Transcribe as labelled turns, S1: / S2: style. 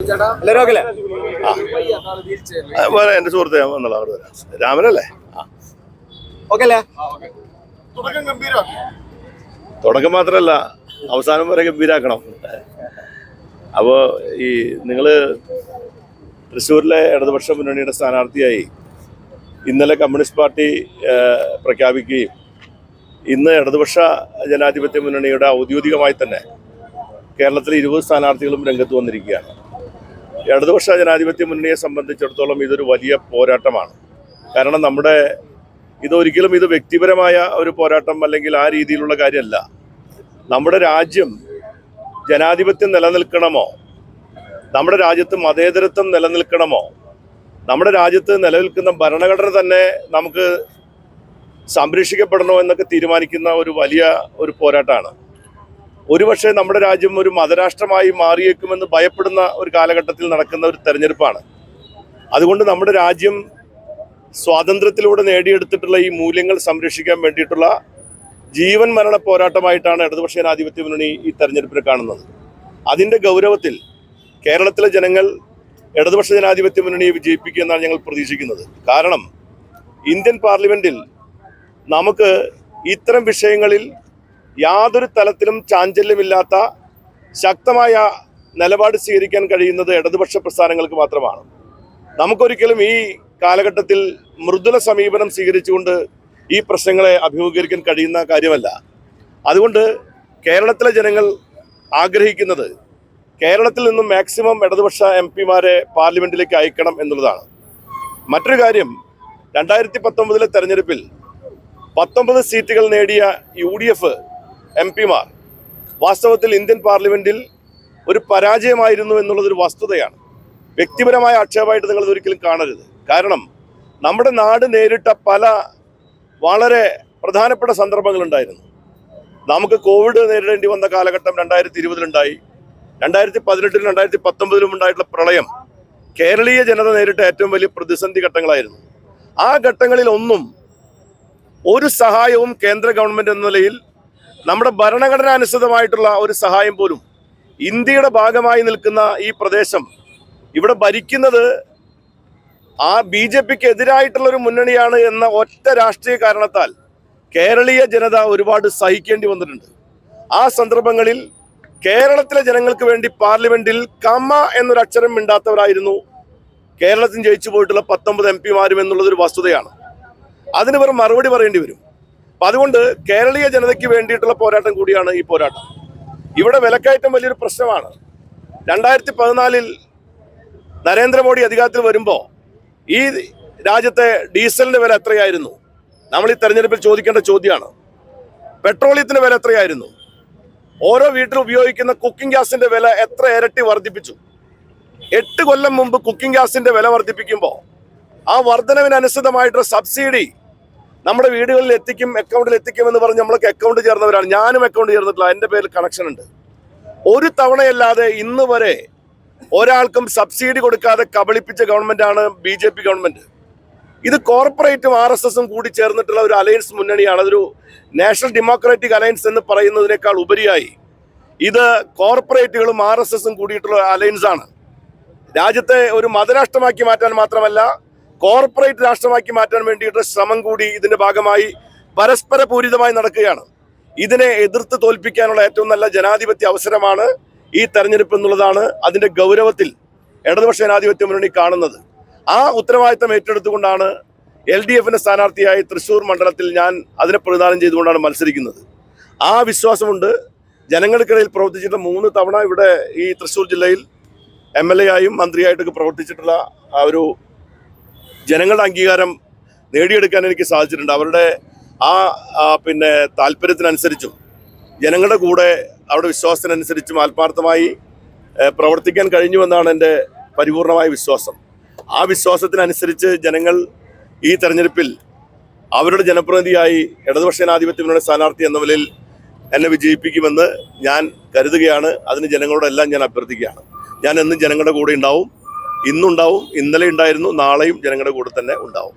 S1: Okay
S2: ആ, എന്റെ സുഹൃത്ത് ഞാൻ വന്നോളാം അവിടെ വരാം. രാമനല്ലേ?
S1: ഓക്കെ അല്ലേ?
S2: തുടക്കം മാത്രമല്ല അവസാനം വരെ ഗംഭീരാക്കണം. അപ്പോ ഈ നിങ്ങൾ തൃശ്ശൂരിലെ ഇടതുപക്ഷ മുന്നണിയുടെ സ്ഥാനാർത്ഥിയായി ഇന്നലെ കമ്മ്യൂണിസ്റ്റ് പാർട്ടി പ്രഖ്യാപിക്കുകയും ഇന്ന് ഇടതുപക്ഷ ജനാധിപത്യ മുന്നണിയുടെ ഔദ്യോഗികമായി തന്നെ കേരളത്തിൽ ഇരുപത് സ്ഥാനാർത്ഥികളും രംഗത്ത് വന്നിരിക്കുകയാണ്. ഇടതുപക്ഷ ജനാധിപത്യ മുന്നണിയെ സംബന്ധിച്ചിടത്തോളം ഇതൊരു വലിയ പോരാട്ടമാണ്. കാരണം നമ്മുടെ ഇതൊരിക്കലും ഇത് വ്യക്തിപരമായ ഒരു പോരാട്ടം അല്ലെങ്കിൽ ആ രീതിയിലുള്ള കാര്യമല്ല. നമ്മുടെ രാജ്യം ജനാധിപത്യം നിലനിൽക്കണമോ? നമ്മുടെ രാജ്യത്ത് മതേതരത്വം നിലനിൽക്കണമോ? നമ്മുടെ രാജ്യത്ത് നിലനിൽക്കുന്ന ഭരണഘടന തന്നെ നമുക്ക് സംരക്ഷിക്കപ്പെടണോ എന്നൊക്കെ തീരുമാനിക്കുന്ന ഒരു വലിയ ഒരു പോരാട്ടമാണ്. ഒരുപക്ഷെ നമ്മുടെ രാജ്യം ഒരു മതരാഷ്ട്രമായി മാറിയേക്കുമെന്ന് ഭയപ്പെടുന്ന ഒരു കാലഘട്ടത്തിൽ നടക്കുന്ന ഒരു തെരഞ്ഞെടുപ്പാണ്. അതുകൊണ്ട് നമ്മുടെ രാജ്യം സ്വാതന്ത്ര്യത്തിലൂടെ നേടിയെടുത്തിട്ടുള്ള ഈ മൂല്യങ്ങൾ സംരക്ഷിക്കാൻ വേണ്ടിയിട്ടുള്ള ജീവൻ മരണ പോരാട്ടമായിട്ടാണ് ഇടതുപക്ഷ ജനാധിപത്യ മുന്നണി ഈ തെരഞ്ഞെടുപ്പിനെ കാണുന്നത്. അതിന്റെ ഗൗരവത്തിൽ കേരളത്തിലെ ജനങ്ങൾ ഇടതുപക്ഷ ജനാധിപത്യ മുന്നണിയെ വിജയിപ്പിക്കുമെന്നാണ് ഞങ്ങൾ പ്രതീക്ഷിക്കുന്നത്. കാരണം ഇന്ത്യൻ പാർലമെന്റിൽ നമുക്ക് ഇത്തരം വിഷയങ്ങളിൽ യാതൊരു തലത്തിലും ചാഞ്ചല്യമില്ലാത്ത ശക്തമായ നിലപാട് സ്വീകരിക്കാൻ കഴിയുന്നത് ഇടതുപക്ഷ പ്രസ്ഥാനങ്ങൾക്ക് മാത്രമാണ്. നമുക്കൊരിക്കലും ഈ കാലഘട്ടത്തിൽ മൃദുല സമീപനം സ്വീകരിച്ചുകൊണ്ട് ഈ പ്രശ്നങ്ങളെ അഭിമുഖീകരിക്കാൻ കഴിയുന്ന കാര്യമല്ല. അതുകൊണ്ട് കേരളത്തിലെ ജനങ്ങൾ ആഗ്രഹിക്കുന്നത് കേരളത്തിൽ നിന്നും മാക്സിമം ഇടതുപക്ഷ എം പിമാരെ പാർലമെന്റിലേക്ക് അയക്കണം എന്നുള്ളതാണ്. മറ്റൊരു കാര്യം രണ്ടായിരത്തി പത്തൊമ്പതിലെ തെരഞ്ഞെടുപ്പിൽ പത്തൊമ്പത് സീറ്റുകൾ നേടിയ യു ഡി എഫ് എം പിമാർ. വാസ്തവത്തിൽ ഇന്ത്യൻ പാർലമെന്റിൽ ഒരു പരാജയമായിരുന്നു എന്നുള്ളതൊരു വസ്തുതയാണ്. വ്യക്തിപരമായ ആക്ഷേപമായിട്ട് നിങ്ങൾ ഇതൊരിക്കലും കാണരുത്. കാരണം നമ്മുടെ നാട് നേരിട്ട പല വളരെ പ്രധാനപ്പെട്ട സന്ദർഭങ്ങളുണ്ടായിരുന്നു. നമുക്ക് കോവിഡ് നേരിടേണ്ടി വന്ന കാലഘട്ടം രണ്ടായിരത്തി ഇരുപതിലുണ്ടായി രണ്ടായിരത്തി പതിനെട്ടിലും രണ്ടായിരത്തി പത്തൊമ്പതിലും ഉണ്ടായിട്ടുള്ള പ്രളയം കേരളീയ ജനത നേരിട്ട ഏറ്റവും വലിയ പ്രതിസന്ധി ഘട്ടങ്ങളായിരുന്നു. ആ ഘട്ടങ്ങളിൽ ഒന്നും ഒരു സഹായവും കേന്ദ്ര ഗവൺമെന്റ് എന്ന നിലയിൽ നമ്മുടെ ഭരണഘടന അനുസൃതമായിട്ടുള്ള ഒരു സഹായം പോലും ഇന്ത്യയുടെ ഭാഗമായി നിൽക്കുന്ന ഈ പ്രദേശം ഇവിടെ ഭരിക്കുന്നത് ആ ബി ജെ പിക്ക് എതിരായിട്ടുള്ള ഒരു മുന്നണിയാണ് എന്ന ഒറ്റ രാഷ്ട്രീയ കാരണത്താൽ കേരളീയ ജനത ഒരുപാട് സഹിക്കേണ്ടി വന്നിട്ടുണ്ട്. ആ സന്ദർഭങ്ങളിൽ കേരളത്തിലെ ജനങ്ങൾക്ക് വേണ്ടി പാർലമെന്റിൽ കമ എന്നൊരു അക്ഷരം മിണ്ടാത്തവരായിരുന്നു. കേരളത്തിൽ ജയിച്ചു പോയിട്ടുള്ള പത്തൊമ്പത് എം പിമാരും എന്നുള്ളതൊരു വസ്തുതയാണ്. അതിന് ഇവർ മറുപടി പറയേണ്ടി വരും. അപ്പൊ അതുകൊണ്ട് കേരളീയ ജനതയ്ക്ക് വേണ്ടിയിട്ടുള്ള പോരാട്ടം കൂടിയാണ് ഈ പോരാട്ടം. ഇവിടെ വിലക്കയറ്റം വലിയൊരു പ്രശ്നമാണ്. രണ്ടായിരത്തി പതിനാലിൽ നരേന്ദ്രമോദി അധികാരത്തിൽ വരുമ്പോൾ ഈ രാജ്യത്തെ ഡീസലിന്റെ വില എത്രയായിരുന്നു? നമ്മൾ ഈ തെരഞ്ഞെടുപ്പിൽ ചോദിക്കേണ്ട ചോദ്യമാണ്. പെട്രോളിയത്തിന്റെ വില എത്രയായിരുന്നു? ഓരോ വീട്ടിൽ ഉപയോഗിക്കുന്ന കുക്കിംഗ് ഗ്യാസിന്റെ വില എത്ര ഇരട്ടി വർദ്ധിപ്പിച്ചു? എട്ട് കൊല്ലം മുമ്പ് കുക്കിംഗ് ഗ്യാസിന്റെ വില വർദ്ധിപ്പിക്കുമ്പോൾ ആ വർധനവിനനുസൃതമായിട്ടുള്ള സബ്സിഡി നമ്മുടെ വീടുകളിൽ എത്തിക്കും അക്കൗണ്ടിൽ എത്തിക്കും എന്ന് പറഞ്ഞ് നമ്മളൊക്കെ അക്കൗണ്ട് ചേർന്നവരാണ്. ഞാനും അക്കൗണ്ട് ചേർന്നിട്ടില്ല. എന്റെ പേരിൽ കണക്ഷൻ ഉണ്ട്. ഒരു തവണയല്ലാതെ ഇന്ന് വരെ ഒരാൾക്കും സബ്സിഡി കൊടുക്കാതെ കബളിപ്പിച്ച ഗവൺമെന്റാണ് ബി ജെ പി ഗവൺമെന്റ് ഇത് കോർപ്പറേറ്റും ആർ എസ് എസും കൂടി ചേർന്നിട്ടുള്ള ഒരു അലയൻസ് മുന്നണിയാണ്. അതൊരു നാഷണൽ ഡെമോക്രാറ്റിക് അലയൻസ് എന്ന് പറയുന്നതിനേക്കാൾ ഉപരിയായി ഇത് കോർപ്പറേറ്റുകളും ആർ എസ് എസും കൂടിയിട്ടുള്ള അലയൻസ് ആണ്. രാജ്യത്തെ ഒരു മതരാഷ്ട്രമാക്കി മാറ്റാൻ മാത്രമല്ല കോർപ്പറേറ്റ് രാഷ്ട്രമാക്കി മാറ്റാൻ വേണ്ടിയിട്ടുള്ള ശ്രമം കൂടി ഇതിന്റെ ഭാഗമായി പരസ്പര പൂരിതമായി നടക്കുകയാണ്. ഇതിനെ എതിർത്ത് തോൽപ്പിക്കാനുള്ള ഏറ്റവും നല്ല ജനാധിപത്യ അവസരമാണ് ഈ തെരഞ്ഞെടുപ്പ് എന്നുള്ളതാണ് അതിന്റെ ഗൗരവത്തിൽ ഇടതുപക്ഷ ജനാധിപത്യ മുന്നണി കാണുന്നത്. ആ ഉത്തരവാദിത്തം ഏറ്റെടുത്തുകൊണ്ടാണ് എൽ ഡി എഫിന്റെ സ്ഥാനാർത്ഥിയായി തൃശൂർ മണ്ഡലത്തിൽ ഞാൻ അതിനെ പ്രതിദാനം ചെയ്തുകൊണ്ടാണ് മത്സരിക്കുന്നത്. ആ വിശ്വാസമുണ്ട്. ജനങ്ങൾക്കിടയിൽ പ്രവർത്തിച്ചിട്ട് മൂന്ന് തവണ ഇവിടെ ഈ തൃശൂർ ജില്ലയിൽ എം എൽ എ ആയും മന്ത്രിയായിട്ടൊക്കെ പ്രവർത്തിച്ചിട്ടുള്ള ആ ഒരു ജനങ്ങളുടെ അംഗീകാരം നേടിയെടുക്കാൻ എനിക്ക് സാധിച്ചിട്ടുണ്ട്. അവരുടെ ആ പിന്നെ താല്പര്യത്തിനനുസരിച്ചും ജനങ്ങളുടെ കൂടെ അവരുടെ വിശ്വാസത്തിനനുസരിച്ചും ആത്മാർത്ഥമായി പ്രവർത്തിക്കാൻ കഴിഞ്ഞുവെന്നാണ് എന്റെ പരിപൂർണമായ വിശ്വാസം. ആ വിശ്വാസത്തിനനുസരിച്ച് ജനങ്ങൾ ഈ തെരഞ്ഞെടുപ്പിൽ അവരുടെ ജനപ്രതിനിധിയായി ഇടതുപക്ഷ ജനാധിപത്യ സ്ഥാനാർത്ഥി എന്ന നിലയിൽ എന്നെ വിജയിപ്പിക്കുമെന്ന് ഞാൻ കരുതുകയാണ്. അതിന് ജനങ്ങളോടെല്ലാം ഞാൻ അഭ്യർത്ഥിക്കുകയാണ്. ഞാൻ എന്നും ജനങ്ങളുടെ കൂടെ ഉണ്ടാവും. ഇന്നുണ്ടാവും ഇന്നലെ ഉണ്ടായിരുന്നു നാളെയും ജനങ്ങളുടെ കൂടെ തന്നെ ഉണ്ടാവും.